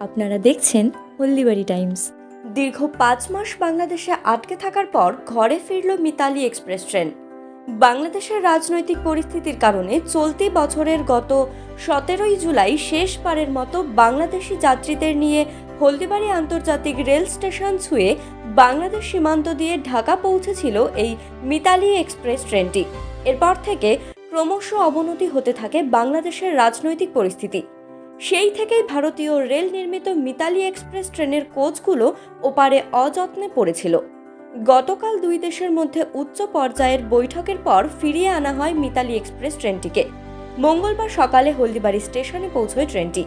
আপনারা দেখছেন হলদিবাড়ি টাইমস। দীর্ঘ পাঁচ মাস বাংলাদেশে আটকে থাকার পর ঘরে ফিরল মিতালি এক্সপ্রেস ট্রেন। বাংলাদেশের রাজনৈতিক পরিস্থিতির কারণে চলতি বছরের গত সতেরোই জুলাই শেষবারের মতো বাংলাদেশি যাত্রীদের নিয়ে হলদিবাড়ি আন্তর্জাতিক রেল স্টেশন ছুঁয়ে বাংলাদেশ সীমান্ত দিয়ে ঢাকা পৌঁছেছিল এই মিতালি এক্সপ্রেস ট্রেনটি। এরপর থেকে ক্রমশ অবনতি হতে থাকে বাংলাদেশের রাজনৈতিক পরিস্থিতি। সেই থেকেই ভারতীয় রেল নির্মিত মিতালি এক্সপ্রেস ট্রেনের কোচগুলো ওপারে অযত্নে পড়েছিল। গতকাল দুই দেশের মধ্যে উচ্চ পর্যায়ের বৈঠকের পর ফিরিয়ে আনা হয় মিতালি এক্সপ্রেস ট্রেনটিকে। মঙ্গলবার সকালে হলদিবাড়ি স্টেশনে পৌঁছয় ট্রেনটি।